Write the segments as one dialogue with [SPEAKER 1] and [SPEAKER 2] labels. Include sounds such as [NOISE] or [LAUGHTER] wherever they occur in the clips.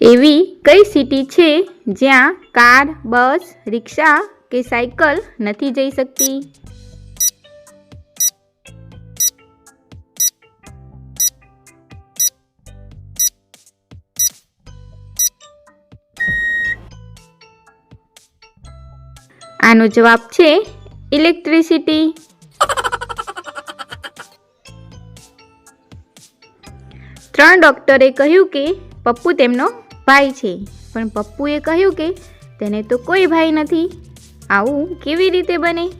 [SPEAKER 1] એવી કઈ સિટી છે જ્યાં કાર, બસ, રિક્ષા કે સાયકલ નથી જઈ શકતી? આનો જવાબ છે ઇલેક્ટ્રિસિટી ત્રણ ડોક્ટરે કહ્યું કે પપ્પુ તેમનો ભાઈ છે. પણ પપ્પુએ કહ્યું કે તેને તો કોઈ ભાઈ નથી. આવું કેવી રીતે બને?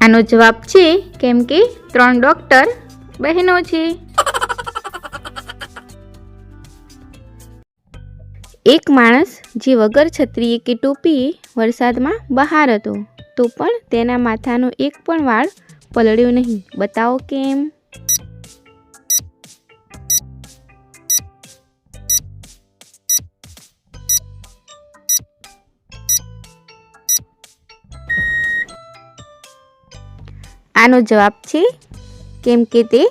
[SPEAKER 1] આનો જવાબ છે કેમ કે ત્રણ ડૉક્ટર બહેનો છે. એક માણસ જે વગર છત્રીએ કે ટોપીએ વરસાદમાં બહાર હતો, તો પણ તેના માથાનો એક પણ વાળ પલળ્યો નહીં. બતાવો કેમ? આનો જવાબ છે, કેમ કે તે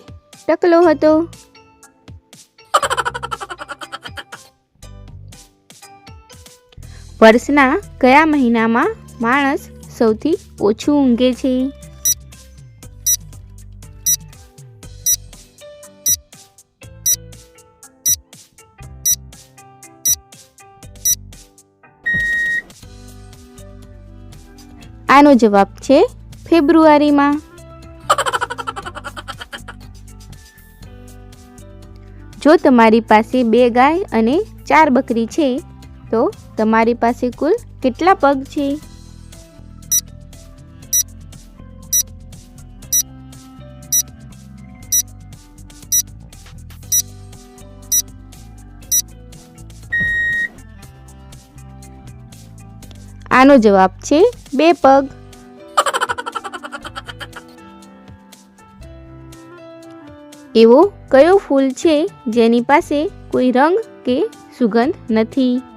[SPEAKER 1] ટકલો હતો. વર્ષના કયા મહિનામાં માણસ સૌથી ઓછું ઊંઘે છે? આનો જવાબ છે ફેબ્રુઆરીમાં. જો તમારી પાસે બે ગાય અને ચાર બકરી છે, તો તમારી પાસે કુલ કેટલા પગ છે? આનો જવાબ છે બે પગ. એવો કયો ફૂલ છે જેની પાસે કોઈ રંગ કે સુગંધ નથી?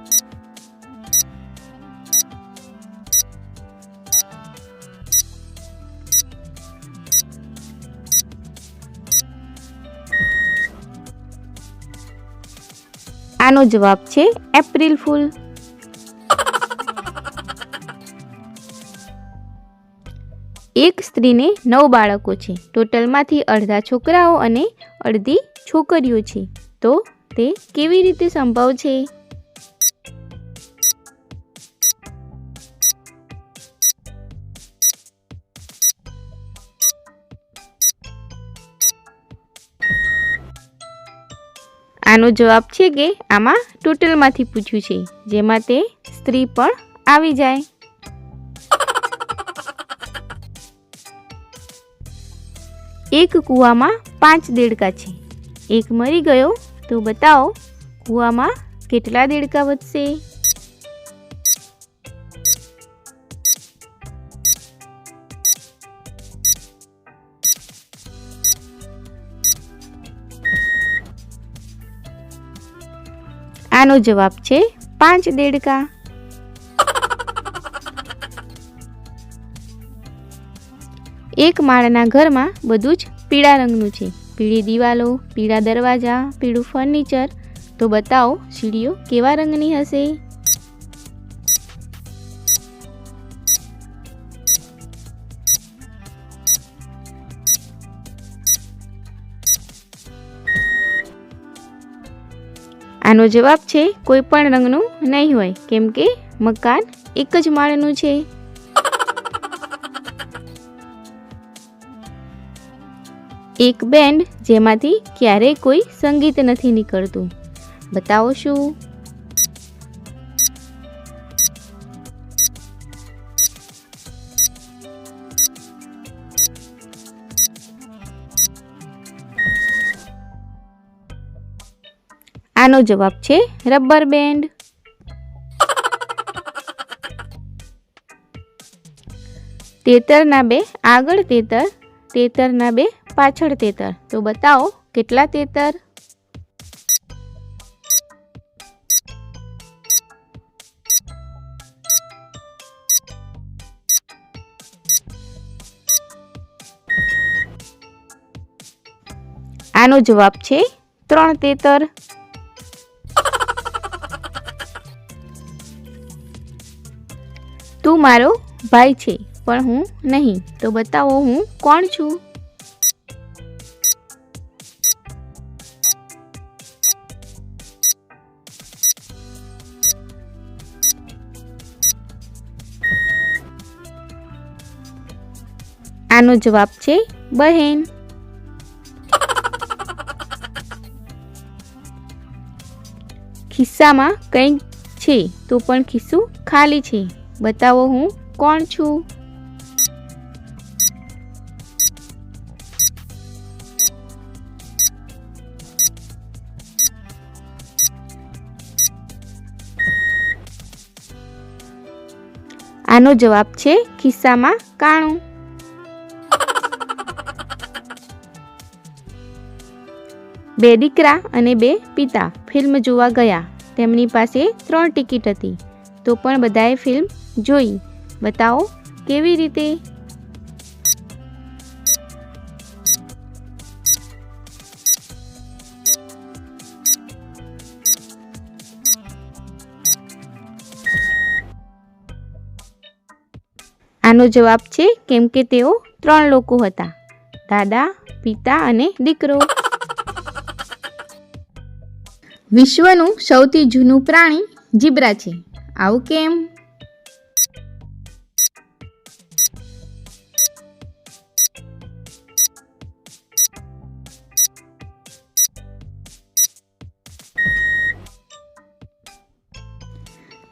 [SPEAKER 1] આનો જવાબ છે એપ્રિલ ફૂલ. એક સ્ત્રીને નવ બાળકો છે. ટોટલમાંથી અડધા છોકરાઓ અને અડધી છોકરીઓ છે. તો તે કેવી રીતે સંભવ છે? આનો જવાબ છે કે આમાં ટોટલમાંથી પૂછ્યું છે, જેમાં તે સ્ત્રી પણ આવી જાય. એક કૂવામાં પાંચ દેડકા છે. એક મરી ગયો, તો બતાવો, કૂવામાં કેટલા દેડકા વધશે? આનો જવાબ છે પાંચ દેડકા. એક માળના ઘરમાં બધું જ પીળા રંગનું છે. પીળી દિવાલો, પીળા દરવાજા, પીળું ફર્નિચર. તો બતાવો, સીડીઓ કેવા રંગની હશે? આનો જવાબ છે, કોઈ પણ રંગનું નહીં હોય, કેમ કે મકાન એક જ માળનું છે. એક બેન્ડ જેમાંથી ક્યારેય કોઈ સંગીત નથી નીકળતું. બતાવો શું? આનો જવાબ છે રબર બેન્ડ. તેતરના બે આગળ તેતર, તેતરના બે પાછળ તેતર. તો બતાવો કેટલા તેતર? આનો જવાબ છે ત્રણ તેતર. મારો ભાઈ છે, પણ હું નહીં. તો બતાવો હું કોણ છું? આનો જવાબ છે, બહેન. ખિસ્સામાં કંઈક છે, તો પણ ખિસ્સું ખાલી છે. બતાવો હું કોણ છું? આનો જવાબ છે ખિસ્સામાં કાણું. બે દીકરા અને બે પિતા ફિલ્મ જોવા ગયા. તેમની પાસે ત્રણ ટિકિટ હતી. તો પણ બધાએ ફિલ્મ જોઈ, બતાવો, કેવી રીતે? આનો જવાબ છે, કેમ કે તેઓ ત્રણ લોકો હતા, દાદા, પિતા અને દીકરો. વિશ્વનું સૌથી જૂનું પ્રાણી જીબ્રા છે. આવું કેમ?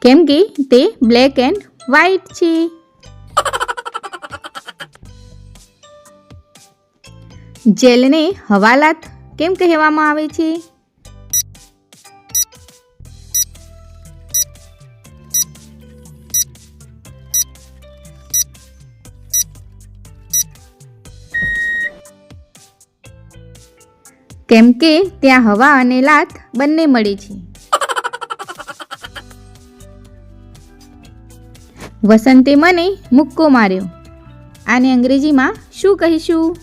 [SPEAKER 1] કેમ કે તે બ્લેક એન્ડ વ્હાઈટ છે. જેલને હવાલાત કેમ કહેવામાં આવે છે? કેમ કે ત્યાં હવા અને લાત બંને મળે છે. વસંતે મને મુક્કો માર્યો. આને અંગ્રેજીમાં શું કહીશું?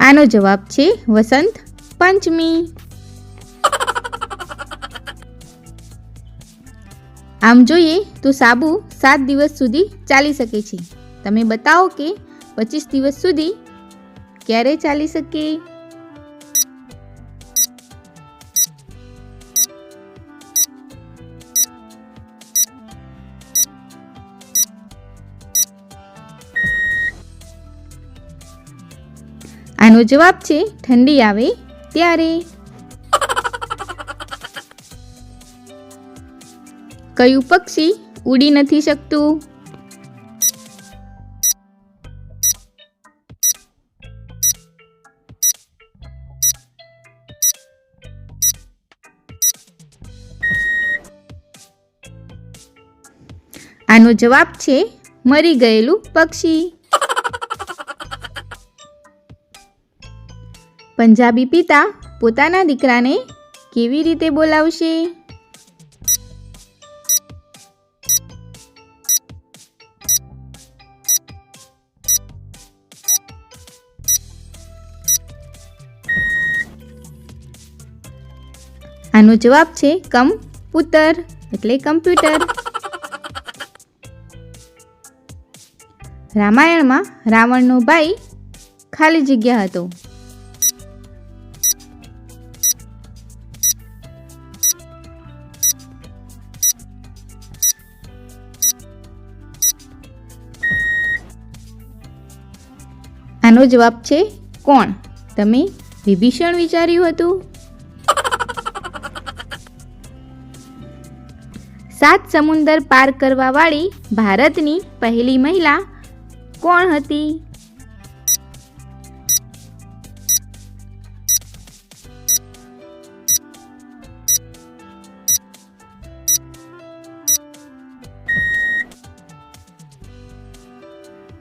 [SPEAKER 1] આનો જવાબ છે વસંત પંચમી. આમ જોઈએ તો સાબુ સાત દિવસ સુધી ચાલી શકે છે. તમે બતાવો કે પચીસ દિવસ સુધી ક્યારે ચાલી શકે? આનો જવાબ છે, ઠંડી આવે ત્યારે. કયું પક્ષી ઉડી નથી શકતું? આનો જવાબ છે મરી ગયેલું પક્ષી. પંજાબી પિતા પોતાના દીકરાને કેવી રીતે બોલાવશે? આનો જવાબ છે કમ પુતર એટલે કમ્પ્યુટર. રામાયણમાં રાવણનો ભાઈ ખાલી જગ્યા હતો. આનો જવાબ છે કોણ? તમે વિભીષણ વિચાર્યું હતું? સાત સમુંદર પાર કરવા વાળી ભારતની પહેલી મહિલા કોણ હતી?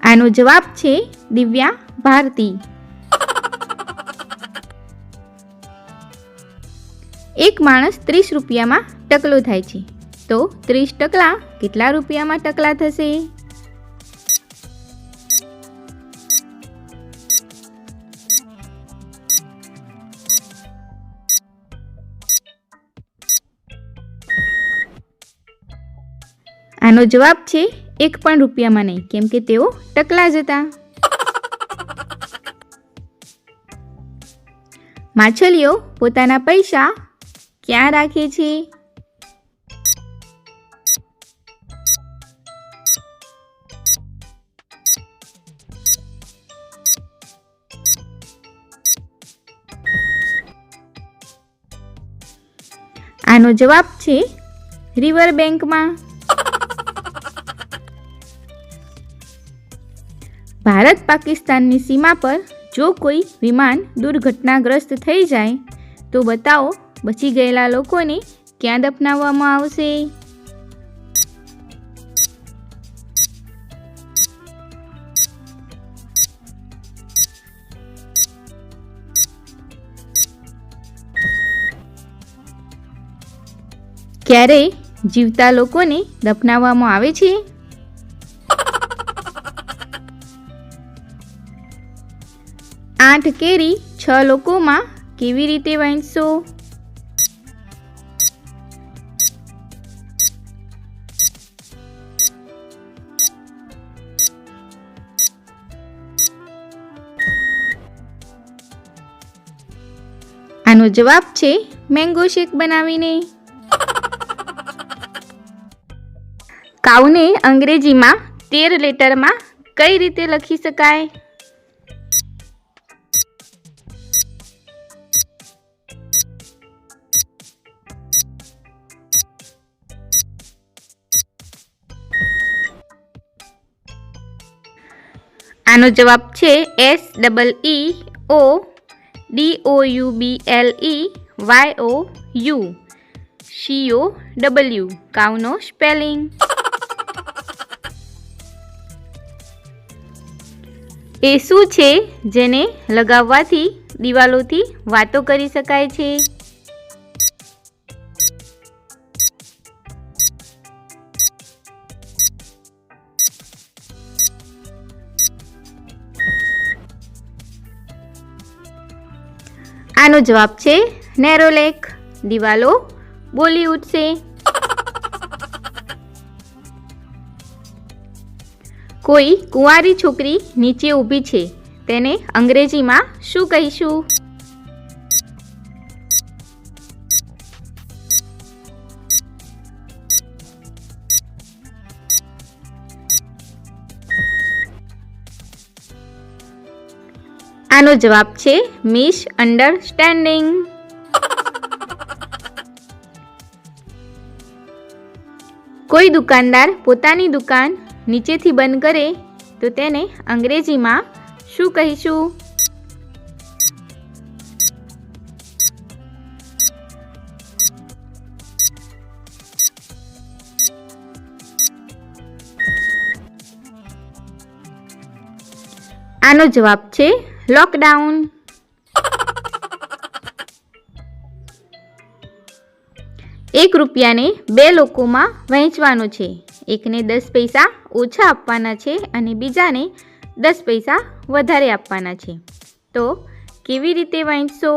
[SPEAKER 1] આનો જવાબ છે દિવ્યા ભારતી. એક માણસ ત્રીસ રૂપિયામાં ટકલો થાય છે. તો ત્રીસ ટકલા કેટલા રૂપિયામાં ટકલા થશે? આનો જવાબ છે એક પણ રૂપિયામાં નહીં, કેમ કે તેઓ ટકલા જ હતા. માછલીઓ પોતાના પૈસા ક્યાં રાખે છે? આનો જવાબ છે રિવર બેંકમાં. ભારત પાકિસ્તાનની સીમા પર જો કોઈ વિમાન દુર્ઘટનાગ્રસ્ત થઈ જાય, તો બતાવો બચી ગયેલા લોકોને ક્યાં દફનાવવામાં આવશે? ક્યારે જીવતા લોકોને દફનાવવામાં આવે છે? આઠ કેરી છ લોકોમાં કેવી રીતે વહેંચશો? આનો જવાબ છે મેંગો શેક બનાવીને. કાઉને અંગ્રેજીમાં તેર લેટરમાં કઈ રીતે લખી શકાય? આનો જવાબ છે S double E O D O U B L E Y O U C O W કાઉનો spelling એ શું છે જેને લગાવવાથી દિવાલોથી વાતો કરી શકાય છે? આનો જવાબ છે નેરોલેક દિવાલો બોલી ઉઠશે કોઈ કુંવારી છોકરી નીચે ઊભી છે, તેને અંગ્રેજીમાં શું કહીશું? આનો જવાબ છે મિસ અન્ડરસ્ટેન્ડિંગ. કોઈ દુકાનદાર પોતાની દુકાન નીચેથી બંધ કરે તો તેને અંગ્રેજીમાં શું કહીશું? આનો જવાબ છે લોકડાઉન એક રૂપિયાને બે લોકોમાં વહેંચવાનો છે. એકને દસ પૈસા ઓછા આપવાના છે અને બીજાને દસ પૈસા વધારે આપવાના છે. તો કેવી રીતે વહેંચશો?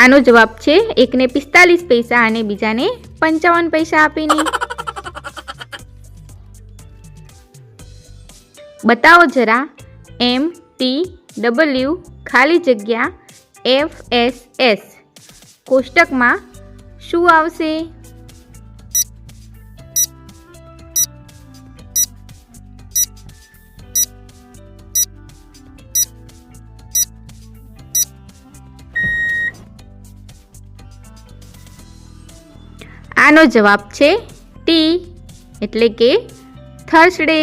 [SPEAKER 1] આનો જવાબ છે એકને પિસ્તાલીસ પૈસા અને બીજાને પંચાવન પૈસા આપીને. [LAUGHS] બતાવો જરા એમ ટી ડબલ્યુ ખાલી જગ્યા એફ એસ એસ. કોષ્ટકમાં શું આવશે? આનો જવાબ છે ટી એટલે કે થર્સડે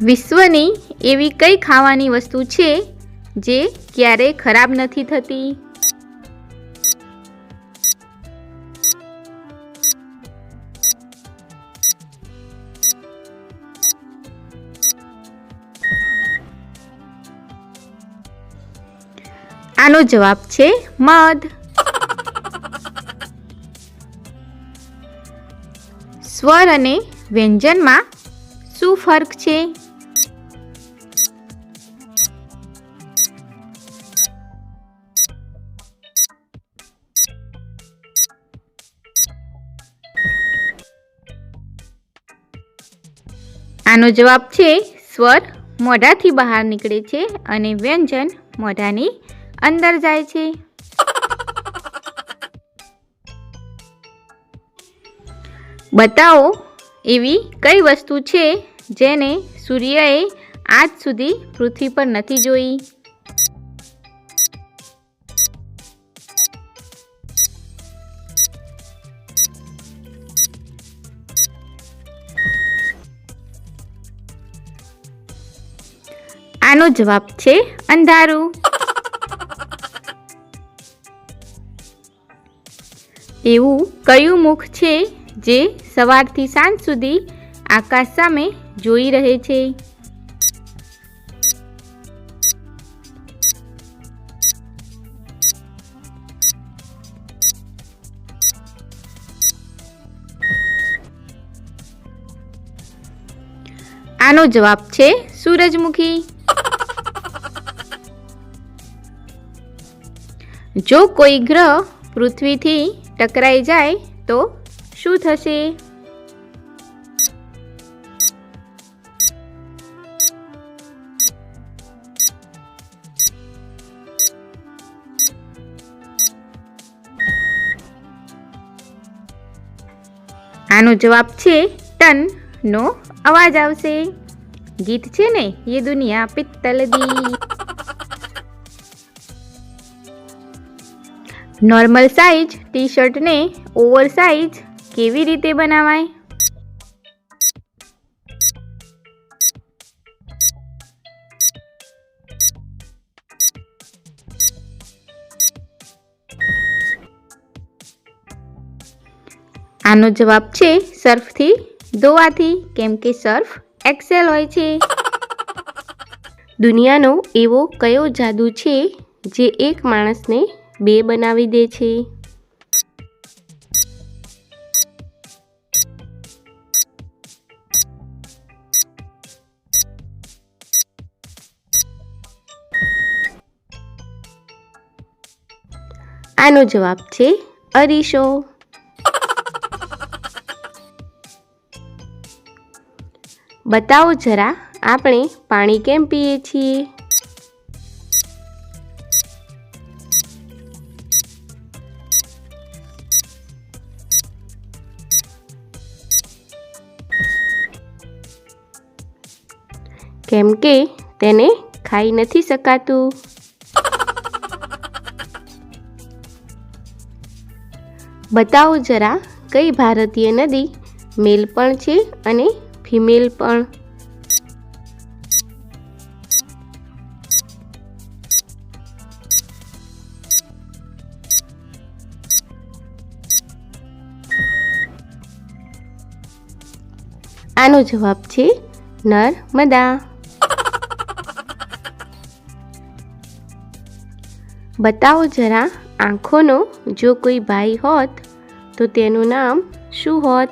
[SPEAKER 1] વિશ્વની એવી કઈ ખાવાની વસ્તુ છે જે ક્યારેય ખરાબ નથી થતી? આનો જવાબ છે મધ. સ્વર અને વ્યંજનમાં શું ફર્ક છે? આનો જવાબ છે સ્વર મોઢાથી બહાર નીકળે છે અને વ્યંજન મોઢાની અંદર જાય છે. બતાવો એવી કઈ વસ્તુ છે જેને સૂર્યએ આજ સુધી પૃથ્વી પર નથી જોઈ? આનો જવાબ છે અંધારું. એવું કયું મુખ છે જે સવારથી સાંજ સુધી આકાશ સામે જોઈ રહે છે. આનો જવાબ છે સૂરજમુખી. જો કોઈ ગ્રહ પૃથ્વીથી ટકરાઈ જાય તો શું થશે? આનો જવાબ છે ટન નો અવાજ આવશે. ગીત છે ને, યે દુનિયા પિત્તલ દી. નોર્મલ સાઇઝ ટી શર્ટને ઓવર સાઇઝ કેવી રીતે બનાવાય? આનો જવાબ છે સર્ફથી. ધોવાથી કેમ કે સર્ફ એક્સેલ હોય છે.
[SPEAKER 2] દુનિયાનો એવો કયો જાદુ છે જે એક માણસને બે બનાવી દે છે. આનો જવાબ છે અરીસો. બતાવો જરા આપણે પાણી કેમ પીએ છીએ? કેમ કે તેને ખાઈ નથી શકાતું. બતાવો જરા, કઈ ભારતીય નદી મેલ પણ છે અને ફિમેલ પણ? આનો જવાબ છે નર્મદા. બતાવો જરા આંખોનો, જો કોઈ ભાઈ હોત, તો તેનું નામ શું હોત?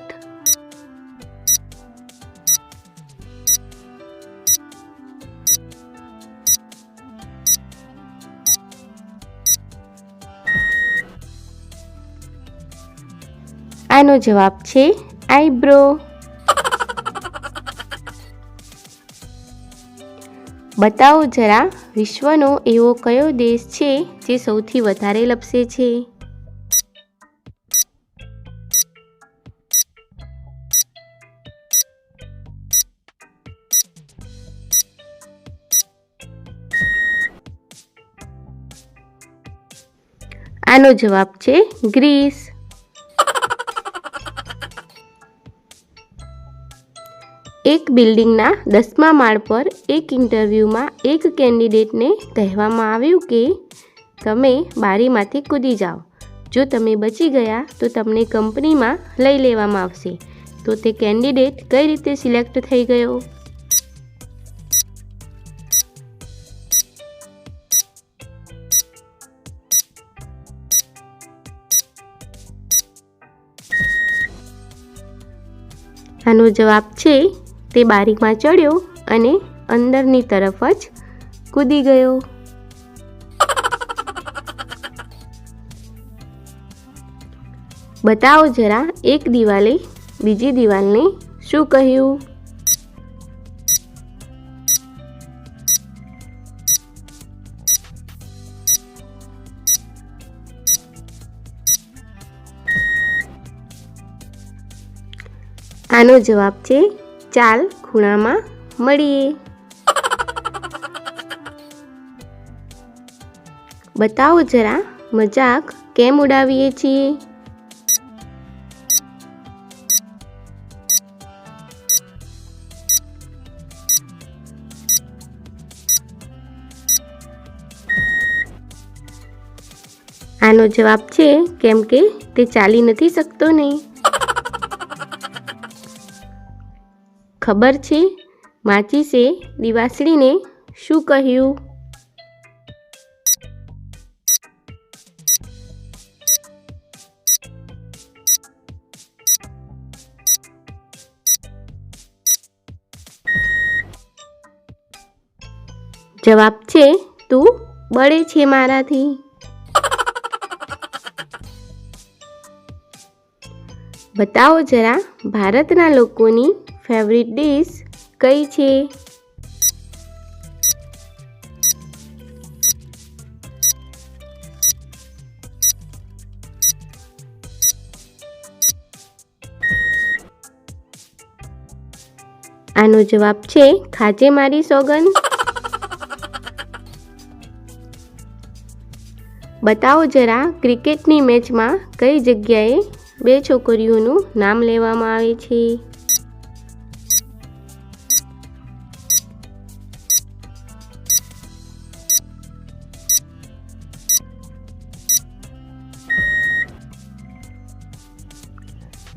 [SPEAKER 2] આનો જવાબ છે આઈબ્રો. બતાવો જરા, વિશ્વનો એવો કયો દેશ છે જે સૌથી વધારે લપસે છે? આનો જવાબ છે ગ્રીસ. બિલ્ડિંગના દસમા માળ પર એક ઇન્ટરવ્યૂમાં એક કેન્ડિડેટને કહેવામાં આવ્યું કે, તમે બારીમાંથી કૂદી જાઓ. જો તમે બચી ગયા, તો તમને કંપનીમાં લઈ લેવામાં આવશે. તો તે કેન્ડિડેટ કઈ રીતે સિલેક્ટ થઈ ગયો? આનો જવાબ છે તે બારીમાં ચડ્યો અને અંદરની તરફ જ કૂદી ગયો. બતાવો જરા એક દિવાલે બીજી દિવાલને શું કહ્યું? આનો જવાબ છે ચાલ ખૂણામાં મળીએ. બતાવો જરા મજાક કેમ ઉડાવીએ છીએ? આનો જવાબ છે, કેમ કે તે ચાલી નથી શકતો ને. ખબર છે? માચીસે દિવાસળીને શું કહ્યું? જવાબ છે, તું બળે છે મારાથી. બતાવો જરા ભારતના લોકોની ફેવરિટ ડીશ કઈ છે? આનો જવાબ છે, ખાજે મારી સોગન બતાવો જરા, ક્રિકેટની મેચમાં કઈ જગ્યાએ બે છોકરીઓનું નામ લેવામાં આવે છે?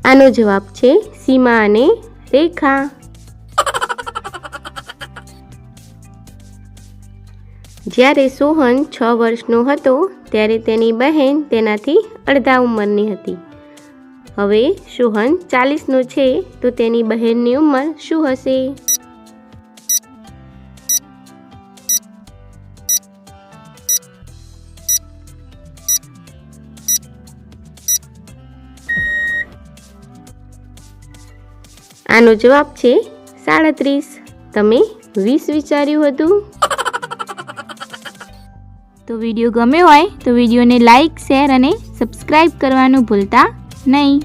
[SPEAKER 2] આનો જવાબ છે સીમા અને રેખા. જ્યારે સોહન છ વર્ષનો હતો, ત્યારે તેની બહેન તેનાથી અડધા ઉંમરની હતી. હવે સોહન ચાલીસનો છે, તો તેની બહેનની ઉંમર શું હશે? આનો જવાબ છે સાડત્રીસ. તમે વીસ વિચાર્યું હતું?
[SPEAKER 1] તો વીડિયો ગમ્યો હોય તો વિડીયોને લાઇક શેર અને સબસ્ક્રાઈબ કરવાનું ભૂલતા નહીં.